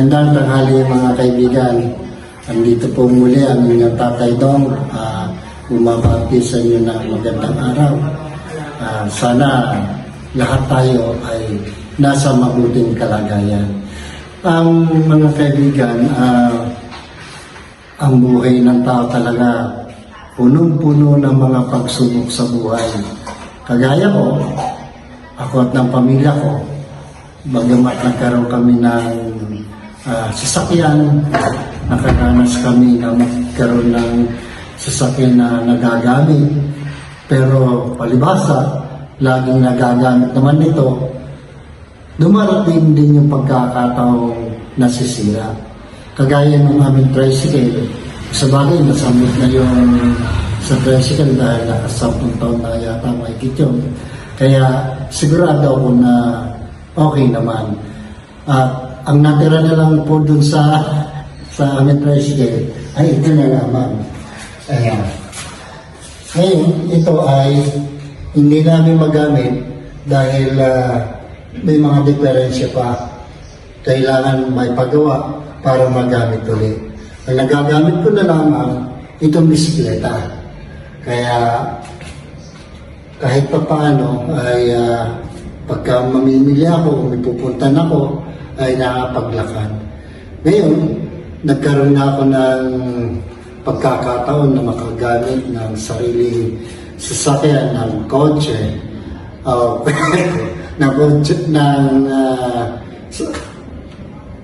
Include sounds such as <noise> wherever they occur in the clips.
Magandang tanghali mga kaibigan. Andito po muli ang inyong tatay Dong. Uh, Bumabati sa inyo ng magandang araw. Ah, sana lahat tayo ay nasa mabuting kalagayan. Ang mga kaibigan, ah, ang buhay ng tao talaga punong-puno ng mga pagsubok sa buhay. Kagaya ko, ako at ng pamilya ko, bagamat nagkaroon kami ng ah, sasakyan, nakaranas kami na magkaroon ng sasakyan na nagagamit. Pero palibasa, laging nagagamit naman nito, dumarating din yung pagkakataong nasisira. Kagaya ng aming tricycle, sa bagay, nasamit na yung sa tricycle dahil nakasampung taon na yata mahigit yun. Kaya sigurado ako na okay naman. At ang natira na lang po dun sa sa aming tricycle ay ito na lamang. Ayan. Ngayon, ito ay hindi namin magamit dahil ah, may mga diferensya pa. Kailangan may pagawa para magamit ulit. Ang nagagamit ko na lamang itong bisikleta. Kaya kahit pa paano ay ah, pagka mamimili ako, may pupuntan ako, ay nakapaglakad. Ngayon, nagkaroon na ako ng pagkakataon na makagamit ng sarili sasakyan ng kotse o <laughs> ng kotse ng s-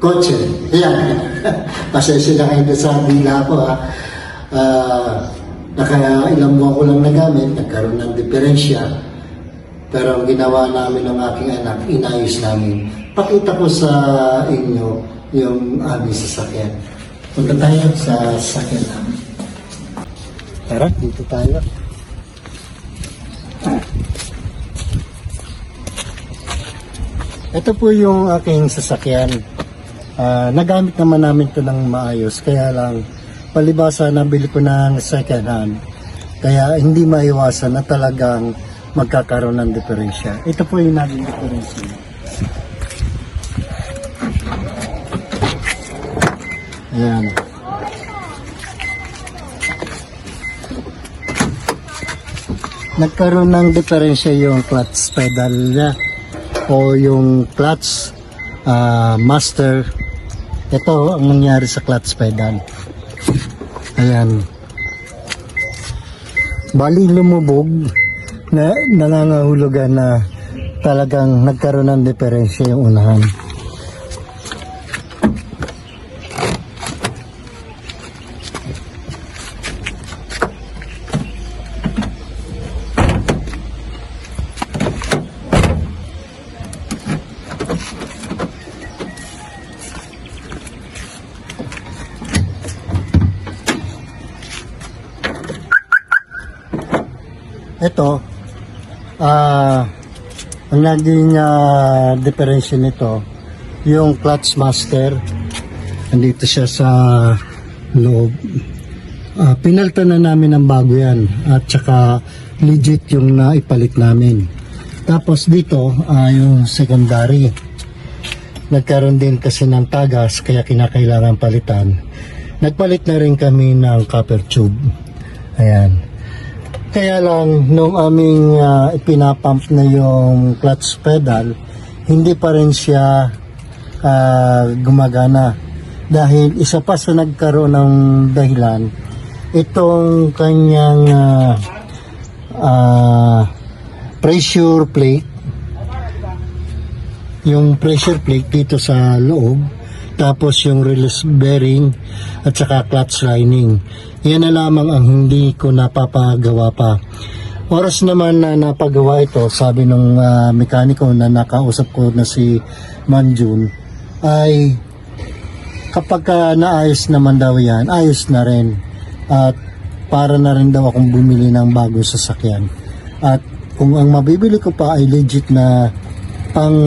kotse. Yan. <laughs> Pasensya na kayo sa bila ko ha. Ah, naka ilang buwan ko lang nagamit, nagkaroon ng diferensya. Pero ang ginawa namin ng aking anak, inayos namin. Pakita ko sa inyo yung aming sasakyan. Punta tayo sa sasakyan namin. Tara, dito tayo. Ito po yung aking sasakyan. Ah, nagamit naman namin ito ng maayos. Kaya lang, palibasa nabili ko ng second hand. Kaya hindi maiwasan na talagang magkakaroon ng diferensya. Ito po yung naging diferensya. Ayan. Nagkaroon ng diferensya yung clutch pedal niya o yung clutch ah, master. Ito ang nangyari sa clutch pedal. Ayan. Bali lumubog na nangangahulugan na talagang nagkaroon ng diferensya yung unahan. Ito, ah, ang naging uh, diferensya nito, yung clutch master, andito siya sa loob. Ah, pinalta na namin ng bago yan at saka legit yung naipalit namin. Tapos dito, ah, yung secondary. Nagkaroon din kasi ng tagas kaya kinakailangan palitan. Nagpalit na rin kami ng copper tube. Ayan. Kaya lang, nung aming ah, ipinapump na yung clutch pedal, hindi pa rin siya ah, gumagana. Dahil isa pa sa nagkaroon ng dahilan, itong kanyang ah, ah, pressure plate, yung pressure plate dito sa loob, tapos yung release bearing at saka clutch lining. Yan na lamang ang hindi ko napapagawa pa. Oras naman na napagawa ito, sabi ng mekaniko na nakausap ko na si Manjun, ay kapag ka naayos naman daw yan, ayos na rin. At para na rin daw akong bumili ng bagong sasakyan. At kung ang mabibili ko pa ay legit na pang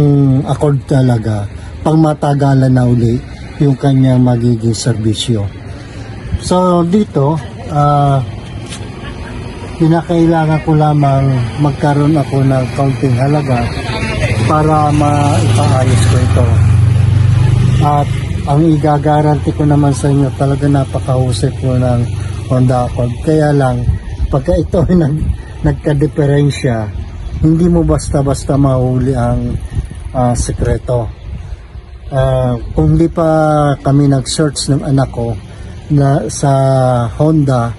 accord talaga, pang matagalan na uli yung kanyang magiging serbisyo. So dito, ah pinakailangan ko lamang magkaroon ako ng kaunting halaga para maipaayos ko ito. At ang igagaranti ko naman sa inyo talaga napakahusay po ng Honda Accord. Kaya lang, pagka ito ay nag, nagka-diferensya, hindi mo basta-basta mahuli ang ah, sekreto. Ah, kung di pa kami nag-search ng anak ko na sa Honda,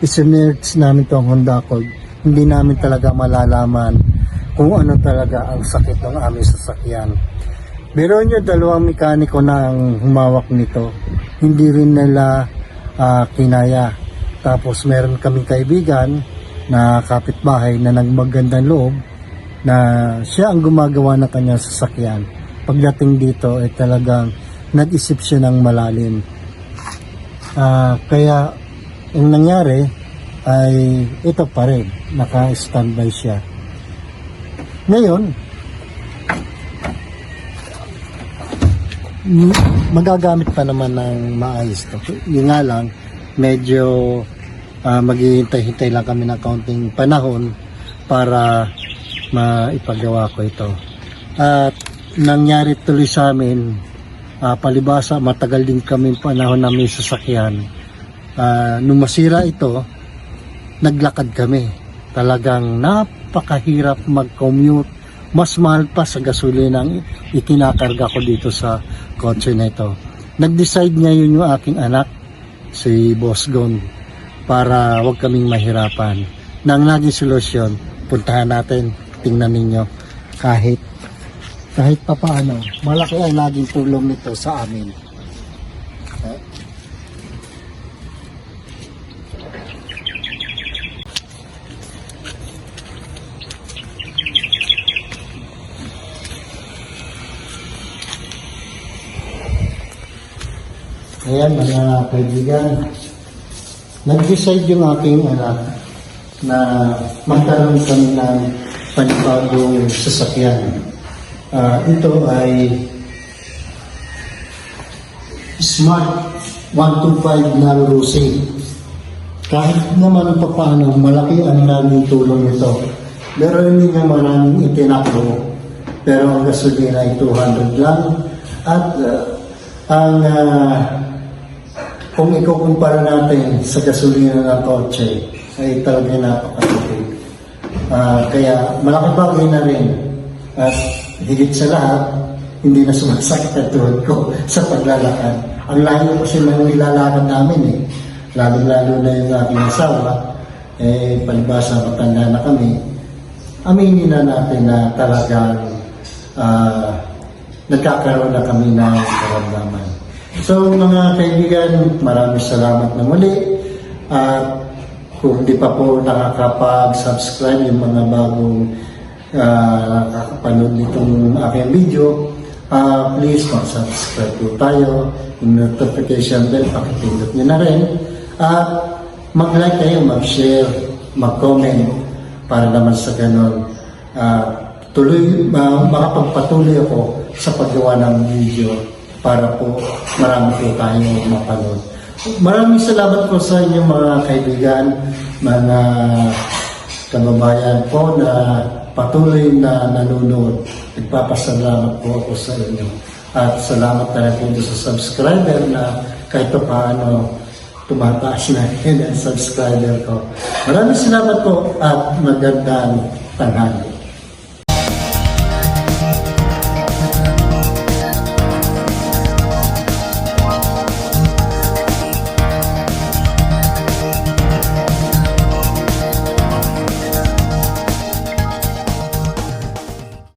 isinerch namin itong Honda Accord, hindi namin talaga malalaman kung ano talaga ang sakit ng aming sasakyan. Pero nyo, dalawang mekaniko na ang humawak nito. Hindi rin nila ah, kinaya. Tapos meron kaming kaibigan na kapitbahay na nagmagandang loob na siya ang gumagawa ng kanyang sasakyan. Pagdating dito ay talagang nag-isip siya ng malalim. Ah, kaya ang nangyari ay ito pa rin, naka-standby siya. Ngayon, magagamit pa naman ng maayos to. Yung nga lang, medyo ah, maghihintay-hintay lang kami ng kaunting panahon para maipagawa ko ito. At nangyari tuloy sa amin, ah, palibasa, matagal din kami panahon na may sasakyan. Ah, nung masira ito, naglakad kami. Talagang napakahirap mag-commute. Mas mahal pa sa gasolina ang ikinakarga ko dito sa kotse na ito. Nag-decide ngayon yung aking anak, si Boss Gon, para wag kaming mahirapan. Nang naging solusyon, puntahan natin, tingnan ninyo, kahit kahit pa paano, malaki ang naging tulong nito sa amin. Eh, Ayan mga kaibigan, nag-decide yung aking anak na magkaroon kami ng panibagong sasakyan. Ah, ito ay Smart 125 na Rosé. Kahit naman pa paano, malaki ang naming tulong nito. Pero hindi nga maraming itinakbo. Pero ang gasolina ay 200 lang. At ah, ang ah, kung ikukumpara natin sa gasolina ng kotse, ay talaga napakatipid. Ah, kaya malaking bagay na rin. At higit sa lahat, hindi na sumasakit ang tuhod ko <laughs> sa paglalakad. Ang layo kasi ng nilalakad namin eh. Lalo-lalo na yung aking asawa, eh, palibasa matanda na kami. Aminin na natin na talagang ah, nagkakaroon na kami ng karamdaman. So mga kaibigan, maraming salamat na muli. At kung di pa po nakakapag-subscribe yung mga bagong uh, nakakapanood nitong aking video, ah, please mag-subscribe po tayo. Yung notification bell, pakipindot nyo na rin. At mag-like kayo, mag-share, mag-comment para naman sa ganun. ah, tuloy, ma- makapagpatuloy ako sa paggawa ng video para po marami po tayong mapanood. Maraming salamat po sa inyong mga kaibigan, mga kababayan po na patuloy na nanonood. Nagpapasalamat po ako sa inyo. At salamat na rin po sa subscriber na kahit pa paano tumataas na rin ang subscriber ko. Maraming salamat po at magandang tanghali.